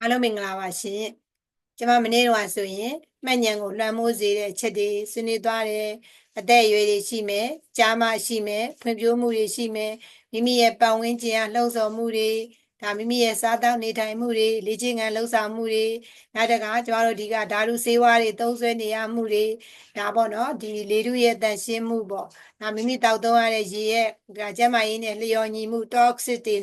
အားလုံးမင်္ဂလာပါရှင်ကျွန်မမနေ့တော့ဆိုရင်မှတ်ဉဏ်ကိုလွှမ်းမိုးစေတဲ့အချက်တွေဆွေးနွေးသွားတယ်အသက်အရွယ်တွေရှိမယ်ကြားမရှိမယ်ဖွံ့ဖြိုးမှုတွေရှိမယ်မိမိရဲ့ပတ်ဝန်းကျင်အလှုံ့ဆော်မှုတွေဒါမိမိရဲ့စားသောက်နေထိုင်မှုတွေလေ့ကျင့်ခန်းလှုပ်ဆောင်မှုတွေနောက်တကကျမတို့ဒီကဓာတုဆေးဝါးတွေသုံးစွဲနေရမှုတွေဒါပေါ့နော်ဒီလေထုရဲ့တန်ရှင်းမှုပေါ့ဒါမိမိတောက်သုံးရတဲ့ရေရဲ့ဒါကျန်းမာရေးနဲ့လျော်ညီမှု toxic တွေ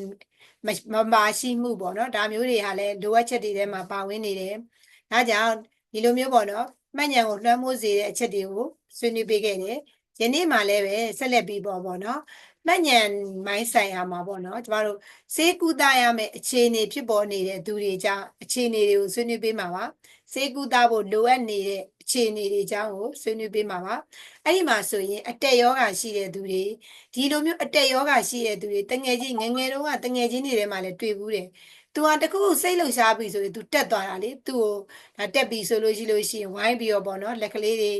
မမမရှိမှုပေါ့နော်ဒါမျိုးတွေဟာလည်းလိုအပ်ချက်တွေထဲမှာပါဝင်နေတယ်ဒါကြောင့်ဒီလိုမျိုးပေါ့နော်မှတ်ဉာဏ်ကိုလွှမ်းမိုးစေတဲ့အချက်တွေကိုဆွေးနွေးပေးခဲ့တယ်ယနေ့မှလည်းပဲဆက်လက်ပြီးပေါ့ပေါ့နော်မှတ်ဉာဏ်မိုင်းဆိုင်ရာမှာပေါ့နော်ကျမတို့စေကူတာရမယ့်အခြေအနေဖြစ်ပေါ်နေတဲ့သူတွေကြောင့်အခြေအနေတွေကိုဆွေးနွေးပေးမှာပါစေကူတာဖို့လိုအပ်နေတဲ့ အခြေအနေတွေကြောင့်ကိုဆွေးနွေးပေးမှာပါအဲ့ဒီမှာဆိုရင်အတက်ယောဂရှိတဲ့သူတွေဒီလိုမျိုးအတက်ယောဂရှိတဲ့သူတွေတငယ်ချင်းငယ်ငယ်တုန်းကတငယ်ချင်းတွေထဲမှာလည်းတွေ့ဘူးတယ်သူဟာတခုခုစိတ်လှုပ်ရှားပြီဆိုရင် तू တက်သွားတာလေသူ့ကိုဒါတက်ပြီဆိုလို့ရှိလို့ရှိရင်ဝိုင်းပြီးတော့ပေါ့နော်လက်ကလေးတွေ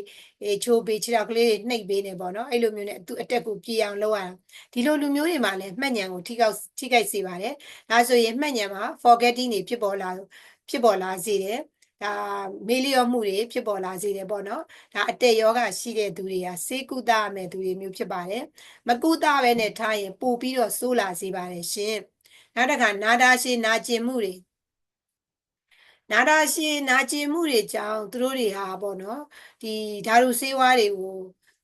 အေးချိုးပေးခြေထောက်ကလေးတွေနှိပ်ပေးနေပေါ့နော်အဲ့လိုမျိုးနဲ့သူအတက်ကိုပြေအောင်လုပ်ရတာဒီလိုလူမျိုးတွေမှာလည်းမှတ်ဉဏ်ကိုထိကောက်ထိခိုက်စေပါတယ်ဒါဆိုရင်မှတ်ဉဏ်မှာ forgetting တွေဖြစ်ပေါ်လာဖြစ်ပေါ်လာစေတယ် ဒါမေးလျော့မှုတွေဖြစ်ပေါ်လာစေတယ်ပေါ့နော်ဒါအတက်ယောဂရှိတဲ့သူတွေကစေကုသရမယ့်သူတွေမျိုးဖြစ်ပါတယ်မကုသပဲနဲ့ထားရင်ပို့ပြီးတော့ဆိုးလာစေပါတယ်ရှင်နောက်တစ်ခါနာတာရှည်နာကျင်မှုတွေနာတာရှည်နာကျင်မှုတွေကြောင့်သူတို့တွေဟာပေါ့နော်ဒီဓာတုဆေးဝါးတွေကို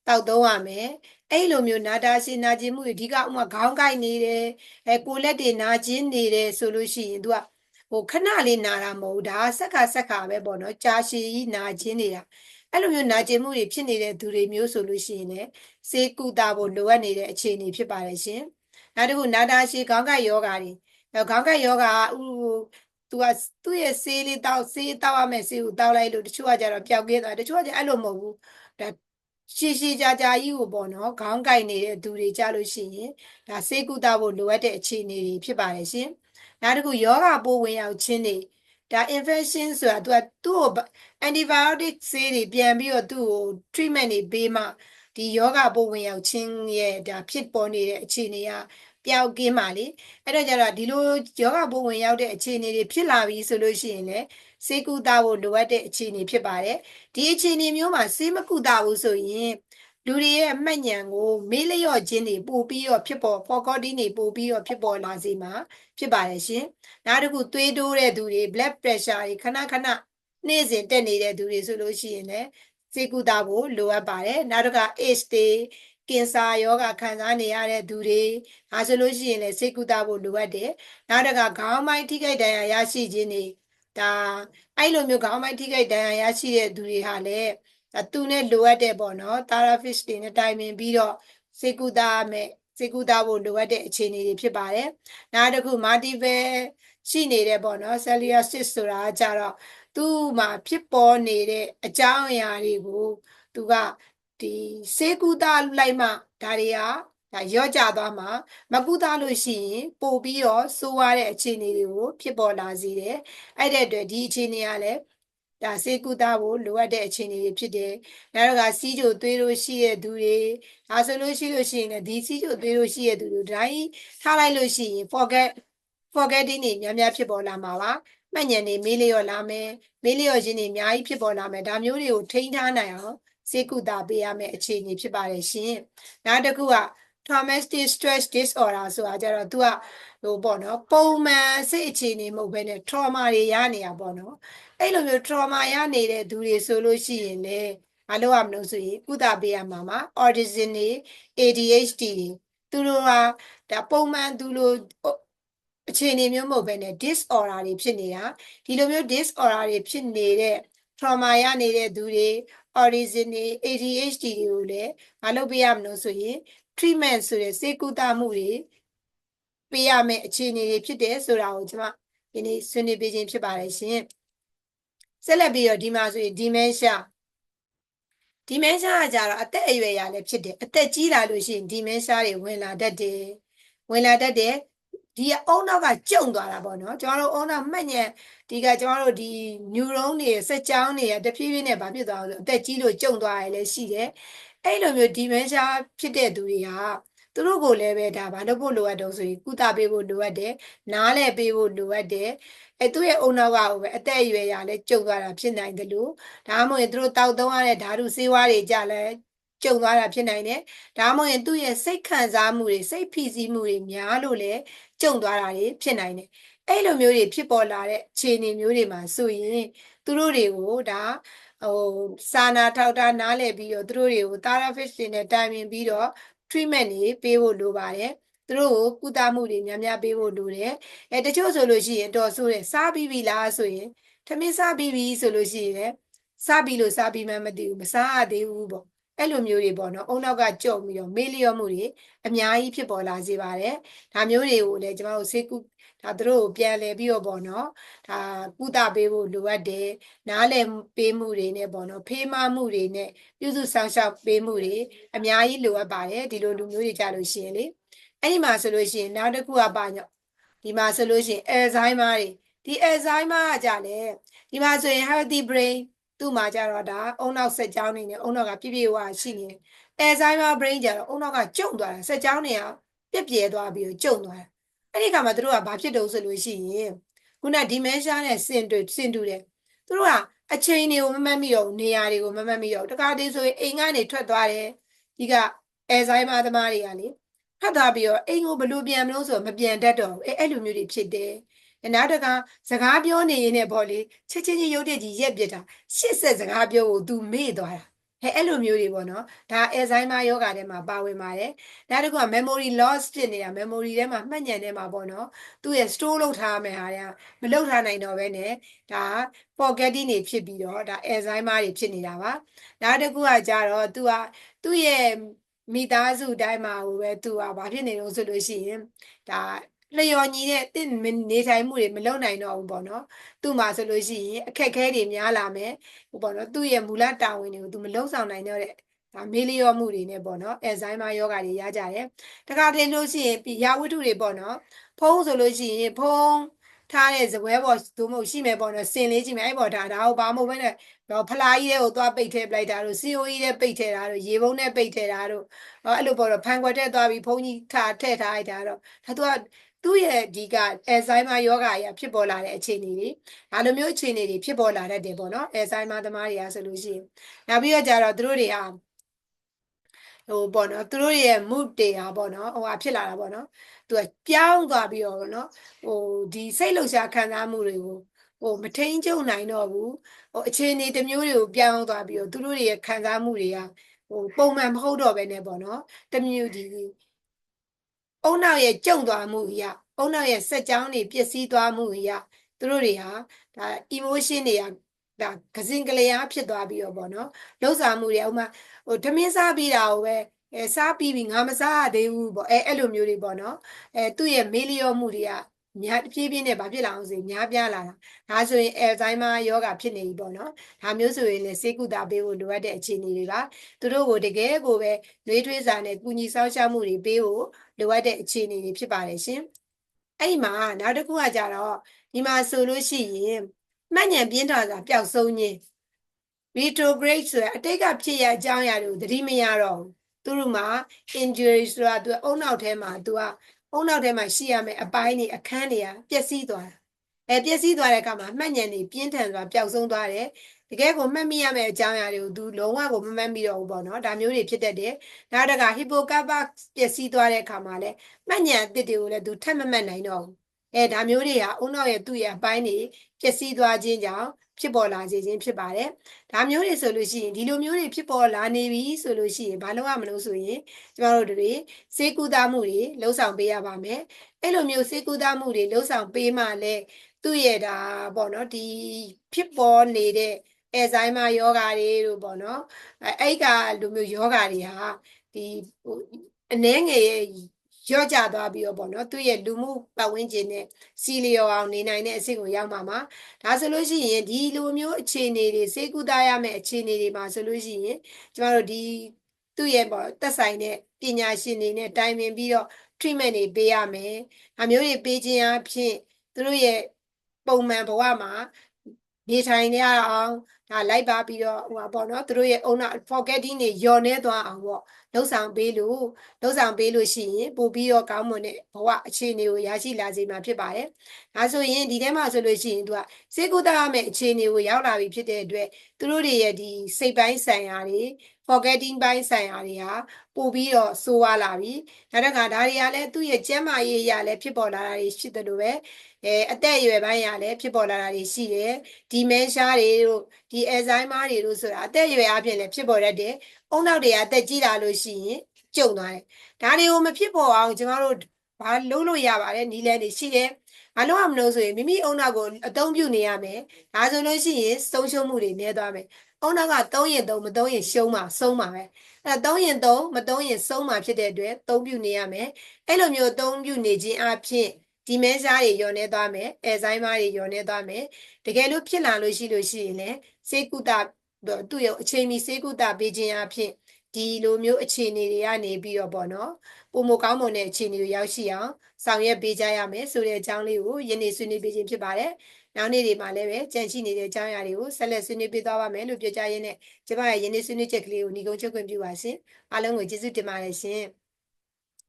တောက်သုံးရမယ်အဲ့လိုမျိုးနာတာရှည်နာကျင်မှုတွေအဓိကဥမာခေါင်းကိုက်နေတယ်အဲကိုလက်တွေနာကျင်နေတယ်ဆိုလို့ရှိရင် तू က ဟိုခဏလေးနာတာမဟုတ်ဒါဆက်ခါဆက်ခါပဲပေါ့နော်ကြာရှည်ကြီးနာကျင်နေတာအဲ့လိုမျိုးနာကျင်မှုတွေဖြစ်နေတဲ့သူတွေမျိုးဆိုလို့ရှိရင်လည်းစေကူတာဖို့လိုအပ်နေတဲ့အခြေအနေဖြစ်ပါတယ်ရှင်နောက်တစ်ခုနာတာရှည်ခေါင်းကိုက်ယောဂါတွေခေါင်းကိုက်ယောဂါဥသူကသူ့ရဲ့ဆေးလေးတောက်ဆေးတောက်ရမယ်ဆေးကိုတောက်လိုက်လို့တချို့ကကြတော့ပျောက်ကင်းသွားတချို့ကကြအဲ့လိုမဟုတ်ဘူးဒါရှည်ရှည်ကြာကြာကြီးကိုပေါ့နော်ခေါင်းကိုက်နေတဲ့သူတွေကြလို့ရှိရင်ဒါဆေးကုသဖို့လိုအပ်တဲ့အခြေအနေတွေဖြစ်ပါတယ်ရှင် နောက်တစ်ခုယောဂပိုးဝင်ရောက်ခြင်းတွေဒါ infection ဆိုတာသူကသူ့ကို antibiotic ဆေးတွေပြန်ပြီးတော့သူ့ကို treatment တွေပေးမှဒီယောဂပိုးဝင်ရောက်ခြင်းရဲ့ဒါဖြစ်ပေါ်နေတဲ့အခြေအနေကပျောက်ကင်းပါလေအဲ့တော့ကျတော့ဒီလိုယောဂပိုးဝင်ရောက်တဲ့အခြေအနေတွေဖြစ်လာပြီဆိုလို့ရှိရင်လည်းစေကုသဖို့လိုအပ်တဲ့အခြေအနေဖြစ်ပါတယ်ဒီအခြေအနေမျိုးမှာစေမကုသဘူးဆိုရင် လူတွေရဲ့မှတ်ဉဏ်ကိုမေးလျော့ခြင်းတွေပို့ပြီးတော့ဖြစ်ပေါ် forgetting တွေပို့ပြီးတော့ဖြစ်ပေါ်လာစေမှာဖြစ်ပါတယ်ရှင်နောက်တစ်ခုသွေးတိုးတဲ့သူတွေ blood pressure တွေခဏခဏနေ့စဉ်တက်နေတဲ့သူတွေဆိုလို့ရှိရင်လည်းစေကုသဖို့လိုအပ်ပါတယ်နောက်တစ်ခါ age တွေကင်ဆာယောဂခံစားနေရတဲ့သူတွေဒါဆိုလို့ရှိရင်လည်းစိတ်ကုသဖို့လိုအပ်တယ်နောက်တစ်ခါခေါင်းပိုင်းထိခိုက်ဒဏ်ရာရရှိခြင်းတွေဒါအဲ့လိုမျိုးခေါင်းပိုင်းထိခိုက်ဒဏ်ရာရရှိတဲ့သူတွေဟာလည်း သူနဲ့လိုအပ်တဲ့ပေါ့နော် therapist တွေနဲ့တိုင်ပင်ပြီးတော့စိတ်ကုသမယ်စိတ်ကူတာဖို့လိုအပ်တဲ့အခြေအနေတွေဖြစ်ပါတယ်။နောက်တစ်ခု multiple ရှိနေတဲ့ပေါ့နော် cellulitis ဆိုတာကြတော့သူ့မှာဖြစ်ပေါ်နေတဲ့အကြောင်းအရာတွေကိုသူကဒီစေကူတာလိုက်မှဒါတွေကဒါရော့ကျသွားမှာမကူတာလို့ရှိရင်ပို့ပြီးတော့စိုးရတဲ့အခြေအနေတွေကိုဖြစ်ပေါ်လာစေတယ်အဲ့တဲ့အတွက်ဒီအခြေအနေကလည်း ဒါစေကူတာကိုလိုအပ်တဲ့အခြေအနေတွေဖြစ်တယ်။နောက်တော့ကစီးကြိုသွေးလို့ရှိတဲ့သူတွေဒါဆိုလို့ရှိလို့ရှိရင်လည်းဒီစီးကြိုသွေးလို့ရှိတဲ့သူတွေဒါကြီးထားလိုက်လို့ရှိရင် forget forgetting တွေများများဖြစ်ပေါ်လာမှာပါ။မှတ်ဉာဏ်တွေမေးလျော့လာမယ်။မေးလျော့ခြင်းတွေအများကြီးဖြစ်ပေါ်လာမယ်။ဒါမျိုးတွေကိုထိန်းထားနိုင်အောင်စေကုတာပေးရမယ့်အခြေအနေဖြစ်ပါတယ်ရှင်။နောက်တစ်ခုက traumatic stress disorder ဆိုတာကြတော့ तू ကဟိုပေါ့နော်ပုံမှန်စိတ်အခြေအနေမဟုတ်ဘဲနဲ့ trauma တွေရနေတာပေါ့နော်အဲ့လိုမျိုး trauma ရနေတဲ့သူတွေဆိုလို့ရှိရင်လေမလုပ်ရမလို့ဆိုရင်ကုသပေးရမှာမှာ autism တွေ ADHD တွေသူတို့ဟာဒါပုံမှန်သူလိုအခြေအနေမျိုးမဟုတ်ဘဲနဲ့ disorder တွေဖြစ်နေတာဒီလိုမျိုး disorder တွေဖြစ်နေတဲ့ trauma ရနေတဲ့သူတွေ autism တွေ ADHD တွေကိုလည်းမလုပ်ပေးရမလို့ဆိုရင် treatment ဆိုတဲ့စေကုသမှုတွေပေးရမယ့်အခြေအနေတွေဖြစ်တယ်ဆိုတာကိုကျွန်မဒီနေ့ဆွေးနွေးပေးခြင်းဖြစ်ပါတယ်ရှင်ဆက်လက်ပြီးတော့ဒီမှာဆိုရင် dementia dementia ကကြတော့အသက်အရွယ်ရလည်းဖြစ်တယ်အသက်ကြီးလာလို့ရှိရင် dementia တွေဝင်လာတတ်တယ်ဝင်လာတတ်တယ်ဒီအုံနောက်ကကျုံသွားတာပေါ့နော်ကျွန်တော်တို့အုံနောက်မှတ်ညက်ဒီကကျွန်တော်တို့ဒီ neuron တွေစက်ကြောင်းတွေကတဖြည်းဖြည်းနဲ့ဗာဖြစ်သွားလို့အသက်ကြီးလို့ကျုံသွားရလည်းရှိတယ် အဲ့လိုမျိုး dementia ဖြစ်တဲ့သူတွေဟာသူတို့ကိုလည်းပဲဒါဘာလို့ဖို့လိုအပ်တော့ဆိုရင်ကုသပေးဖို့လိုအပ်တယ်နားလဲပေးဖို့လိုအပ်တယ်အဲသူ့ရဲ့အုံနောက်ကကိုပဲအသက်အရွယ်ရလဲကျုံသွားတာဖြစ်နိုင်တယ်လို့ဒါမှမဟုတ်ရင်သူတို့တောက်သုံးရတဲ့ဓာတုဆေးဝါးတွေကြလဲကျုံသွားတာဖြစ်နိုင်တယ်ဒါမှမဟုတ်ရင်သူ့ရဲ့စိတ်ခံစားမှုတွေစိတ်ဖိစီးမှုတွေများလို့လဲကျုံသွားတာတွေဖြစ်နိုင်တယ်အဲ့လိုမျိုးတွေဖြစ်ပေါ်လာတဲ့အခြေအနေမျိုးတွေမှာဆိုရင်သူတို့တွေကိုဒါ ဟိုစာနာထောက်ထားနားလည်ပြီးတော့သူတို့တွေကို therapist တွေနဲ့တိုင်ပင်ပြီးတော့ treatment တွေပေးဖို့လိုပါတယ်သူတို့ကိုကုသမှုတွေများများပေးဖို့လိုတယ်အဲတချို့ဆိုလို့ရှိရင်တော်ဆိုးတယ်စားပြီးပြီလားဆိုရင်ထမင်းစားပြီးပြီဆိုလို့ရှိရင်စားပြီးလို့စားပြီးမှမသိဘူးမစားရသေးဘူးပေါ့အဲ့လိုမျိုးတွေပေါ့နော်အုံနောက်ကကြော့ပြီးတော့မေးလျော့မှုတွေအများကြီးဖြစ်ပေါ်လာစေပါတယ်ဒါမျိုးတွေကိုလည်းကျွန်တော်တို့ဆေးကု ဒါသူတို့ကိုပြန်လဲပြီးတော့ပေါ့နော်ဒါကုသပေးဖို့လိုအပ်တယ်နားလည်ပေးမှုတွေနဲ့ပေါ့နော်ဖေးမမှုတွေနဲ့ပြုစုဆောင်ရှောက်ပေးမှုတွေအများကြီးလိုအပ်ပါတယ်ဒီလိုလူမျိုးတွေကြလို့ရှိရင်လေအဲ့ဒီမှာဆိုလို့ရှိရင်နောက်တစ်ခုကပါညော့ဒီမှာဆိုလို့ရှိရင်အယ်ဇိုင်းမာတွေဒီအယ်ဇိုင်းမာကကြလဲဒီမှာဆိုရင် healthy brain သူ့မှာကြတော့ဒါအုံနောက်ဆက်ကြောင်းနေနဲ့အုံနောက်ကပြည့်ပြည့်ဝဝရှိနေတယ်အယ်ဇိုင်းမာ brain ကြတော့အုံနောက်ကကျုံသွားတာဆက်ကြောင်းတွေကပြက်ပြဲသွားပြီးတော့ကျုံသွားတာ အဲ့ဒီခါမှာသူတို့ကဘာဖြစ်တုံးဆိုလို့ရှိရင်ခုန dementia နဲ့ဆင်တူဆင်တူတယ်သူတို့ကအချိန်တွေကိုမမှတ်မိတော့ဘူးနေရာတွေကိုမမှတ်မိတော့ဘူးတခါတည်းဆိုရင်အိမ်ကနေထွက်သွားတယ်ဒီကအယ်ဇိုင်းမာသမားတွေကလေထွက်သွားပြီးတော့အိမ်ကိုဘလို့ပြန်မလို့ဆိုတော့မပြန်တတ်တော့ဘူးအဲအဲ့လိုမျိုးတွေဖြစ်တယ်နောက်တကစကားပြောနေရင်လည်းပေါ့လေချက်ချင်းချင်းရုပ်တရက်ကြီးရက်ပြစ်တာရှစ်ဆက်စကားပြောကို तू မေ့သွားတာ ဟဲ့အဲ့လိုမျိုးတွေပေါ့နော်ဒါ Alzheimer ယောဂါထဲမှာပါဝင်ပါတယ်နောက်တစ်ခုက memory loss ဖြစ်နေတာ memory ထဲမှာမှတ်ဉာဏ်ထဲမှာပေါ့နော်သူ့ရဲ့ store လုပ်ထားမယ့်ဟာတွေကမလုပ်ထားနိုင်တော့ဘဲနဲ့ဒါ forgetting တွေဖြစ်ပြီးတော့ဒါ Alzheimer တွေဖြစ်နေတာပါနောက်တစ်ခုကကြတော့သူကသူ့ရဲ့မိသားစုတိုင်းမှာဟိုပဲသူကဘာဖြစ်နေလို့ဆိုလို့ရှိရင်ဒါ လျော်ညီတဲ့တင့်နေထိုင်မှုတွေမလုပ်နိုင်တော့ဘူးပေါ့နော်သူ့မှာဆိုလို့ရှိရင်အခက်အခဲတွေများလာမယ်ဟိုပေါ့နော်သူ့ရဲ့မူလတာဝန်တွေကိုသူမလုပ်ဆောင်နိုင်တော့တဲ့ဒါမေးလျော့မှုတွေနဲ့ပေါ့နော်အယ်ဇိုင်းမာယောဂါတွေရကြတယ်တခါတည်းလို့ရှိရင်ရာဝတ္ထုတွေပေါ့နော်ဖုံးဆိုလို့ရှိရင်ဖုံးထားတဲ့ဇပွဲပေါ်သို့မဟုတ်ရှိမယ်ပေါ့နော်စင်လေးကြည့်မယ်အဲ့ပေါ်ဒါဒါကိုဘာမှမဟုတ်ဘဲနဲ့တော့ဖလားကြီးတွေကိုသွားပိတ်ထဲပလိုက်တာတို့ COE နဲ့ပိတ်ထဲတာတို့ရေပုံးနဲ့ပိတ်ထဲတာတို့အဲ့လိုပေါ့တော့ဖန်ခွက်ထဲသွားပြီးဖုံးကြီးထားထည့်ထားလိုက်တာတော့ဒါသူက သူ့ရဲ့ဒီက Alzheimer ယောဂါရဖြစ်ပေါ်လာတဲ့အခြေအနေတွေဒါလိုမျိုးအခြေအနေတွေဖြစ်ပေါ်လာတတ်တယ်ပေါ့နော် Alzheimer သမားတွေကဆိုလို့ရှိရင်နောက်ပြီးတော့ကြတော့သူတို့တွေဟာဟိုပေါ့နော်သူတို့ရဲ့ mood တွေဟာပေါ့နော်ဟိုဟာဖြစ်လာတာပေါ့နော်သူကပြောင်းသွားပြီးတော့နော်ဟိုဒီစိတ်လှုပ်ရှားခံစားမှုတွေကိုဟိုမထိန်ကျုံနိုင်တော့ဘူးဟိုအခြေအနေတစ်မျိုးတွေကိုပြောင်းသွားပြီးတော့သူတို့တွေရဲ့ခံစားမှုတွေကဟိုပုံမှန်မဟုတ်တော့ဘဲနဲ့ပေါ့နော်တမျိုးဒီ အုံနောက်ရဲ့ကြုံသွားမှုအရာအုံနောက်ရဲ့စက်ကြောင်းတွေပျက်စီးသွားမှုအရာသူတို့တွေဟာဒါ emotion တွေကဒါကစင်ကလေးအားဖြစ်သွားပြီးတော့ပေါ့နော်လှုပ်ရှားမှုတွေဥမာဟိုဓမင်းစားပြီးတာကိုပဲအဲစားပြီးပြီငါမစားရသေးဘူးပေါ့အဲအဲ့လိုမျိုးတွေပေါ့နော်အဲသူ့ရဲ့မေးလျော့မှုတွေက များတဖြည်းဖြည်းနဲ့ဘာဖြစ်လာအောင်ဆိုများပြားလာတာဒါဆိုရင်အယ်ဇိုင်းမာယောဂဖြစ်နေပြီပေါ့နော်ဒါမျိုးဆိုရင်လည်းဆေးကုသပေးဖို့လိုအပ်တဲ့အခြေအနေတွေပါသူတို့ကိုတကယ်ကိုပဲနှွေးထွေးစာနဲ့ကုညီဆောက်ရှောက်မှုတွေပေးဖို့လိုအပ်တဲ့အခြေအနေတွေဖြစ်ပါတယ်ရှင်အဲ့ဒီမှာနောက်တစ်ခုကကြတော့ဒီမှာဆိုလို့ရှိရင်မှတ်ဉာဏ်ပြင်းထန်စွာပျောက်ဆုံးခြင်း retrograde ဆိုတဲ့အတိတ်ကဖြစ်ရအကြောင်းအရာတွေကိုသတိမရတော့ဘူးသူတို့မှာ injury ဆိုတာသူအုံနောက်ထဲမှာသူက အုံနောက်ထဲမှာရှိရမယ့်အပိုင်းတွေအခန်းတွေကပျက်စီးသွားတာအဲပျက်စီးသွားတဲ့အခါမှာမှတ်ဉာဏ်တွေပြင်းထန်စွာပျောက်ဆုံးသွားတယ်တကယ်ကိုမှတ်မိရမယ့်အကြောင်းအရာတွေကိုသူလုံးဝကိုမမှတ်မိတော့ဘူးပေါ့နော်ဒါမျိုးတွေဖြစ်တတ်တယ်နောက်တက hippocampus ပျက်စီးသွားတဲ့အခါမှာလည်းမှတ်ဉာဏ်အသစ်တွေကိုလည်းသူထပ်မမှတ်နိုင်တော့ဘူးအဲဒါမျိုးတွေဟာအုံနောက်ရဲ့သူ့ရဲ့အပိုင်းတွေ ပျက်စီးသွားခြင်းကြောင့်ဖြစ်ပေါ်လာစေခြင်းဖြစ်ပါတယ်။ဒါမျိုးတွေဆိုလို့ရှိရင်ဒီလိုမျိုးတွေဖြစ်ပေါ်လာနေပြီဆိုလို့ရှိရင်ဘာလို့ရမလို့ဆိုရင်ကျမတို့တွေစေကူတာမှုတွေလှုပ်ဆောင်ပေးရပါမယ်။အဲ့လိုမျိုးစေကူတာမှုတွေလှုပ်ဆောင်ပေးမှလည်းသူ့ရဲ့ဒါပေါ့နော်ဒီဖြစ်ပေါ်နေတဲ့အဲဇိုင်းမာယောဂါတွေတို့ပေါ့နော်အဲအဲ့ကလူမျိုးယောဂါတွေဟာဒီဟိုအနှဲငယ်ရဲ့ ရော့ကျသွားပြီးတော့ပေါ့နော်သူ့ရဲ့လူမှုပတ်ဝန်းကျင်နဲ့စီလျော်အောင်နေနိုင်တဲ့အဆင့်ကိုရောက်မှာမှာဒါဆိုလို့ရှိရင်ဒီလိုမျိုးအခြေအနေတွေစေကူတာရမယ့်အခြေအနေတွေမှာဆိုလို့ရှိရင်ကျမတို့ဒီသူ့ရဲ့ပေါ့သက်ဆိုင်တဲ့ပညာရှင်တွေနဲ့တိုင်ပင်ပြီးတော့ treatment တွေပေးရမယ်။အမျိုးတွေပေးခြင်းအဖြစ်သူတို့ရဲ့ပုံမှန်ဘဝမှာနေထိုင်ရအောင် ဒါလိုက်ပါပြီးတော့ဟိုပါပေါ့နော်သူတို့ရဲ့ owner forgetting တွေယော်နေသွားအောင်ပေါ့လှုပ်ဆောင်ပေးလို့လှုပ်ဆောင်ပေးလို့ရှိရင်ပို့ပြီးတော့ကောင်းမွန်တဲ့ဘဝအခြေအနေကိုရရှိလာစေမှာဖြစ်ပါတယ်။ဒါဆိုရင်ဒီထဲမှာဆိုလို့ရှိရင်သူကစေကုသရမယ့်အခြေအနေကိုရောက်လာပြီဖြစ်တဲ့အတွက်သူတို့တွေရဲ့ဒီစိတ်ပိုင်းဆိုင်ရာတွေ forgetting ပိုင်းဆိုင်ရာတွေဟာပို့ပြီးတော့ဆိုးဝါးလာပြီ။နောက်တစ်ခါဒါတွေကလည်းသူ့ရဲ့ကျန်းမာရေးအရာလည်းဖြစ်ပေါ်လာတာတွေဖြစ်တယ်လို့ပဲအဲအသက်အရွယ်ပိုင်းအရာလည်းဖြစ်ပေါ်လာတာတွေရှိတယ်။ဒီမဲရှားတွေတို့ဒီအယ်ဇိုင်းမာတွေတို့ဆိုတာအသက်အရွယ်အပြင်လည်းဖြစ်ပေါ်တတ်တယ်။အုံနောက်တွေကအသက်ကြီးလာလို့ရှိရင်ကျုံသွားတယ်။ဒါတွေကိုမဖြစ်ပေါ်အောင်ကျမတို့ဘာလုပ်လို့ရပါတယ်နီလန်းတွေရှိတယ်။ဘာလို့ရမလို့ဆိုရင်မိမိအုံနောက်ကိုအသုံးပြုနေရမယ်။ဒါဆိုလို့ရှိရင်ဆုံးရှုံးမှုတွေနည်းသွားမယ်။အုံနောက်ကသုံးရင်သုံးမသုံးရင်ရှုံးမှာဆုံးမှာပဲ။အဲသုံးရင်သုံးမသုံးရင်ဆုံးမှာဖြစ်တဲ့အတွက်သုံးပြုနေရမယ်။အဲ့လိုမျိုးသုံးပြုနေခြင်းအပြင် ဒီမဲစားတွေညော်နေသွားမယ်။အဲဇိုင်းမားတွေညော်နေသွားမယ်။တကယ်လို့ဖြစ်လာလို့ရှိလို့ရှိရင်လည်းစေကုသသူ့ရဲ့အချိန်မီစေကုသပေးခြင်းအပြင်ဒီလိုမျိုးအခြေအနေတွေကနေပြီးတော့ပေါ့နော်ပုံမကောင်းမွန်တဲ့အခြေအနေကိုရောက်ရှိအောင်ဆောင်ရွက်ပေးကြရမယ်ဆိုတဲ့အကြောင်းလေးကိုယနေ့ဆွေးနွေးပေးခြင်းဖြစ်ပါတယ်။နောက်နေ့တွေမှာလည်းပဲကြံရှိနေတဲ့အကြောင်းအရာတွေကိုဆက်လက်ဆွေးနွေးပေးသွားပါမယ်လို့ပြောကြရင်းနဲ့ကျမရဲ့ယနေ့ဆွေးနွေးချက်ကလေးကိုညီကုန်းချုပ်ခွင့်ပြုပါရှင်။အားလုံးကိုကျေးဇူးတင်ပါတယ်ရှင်။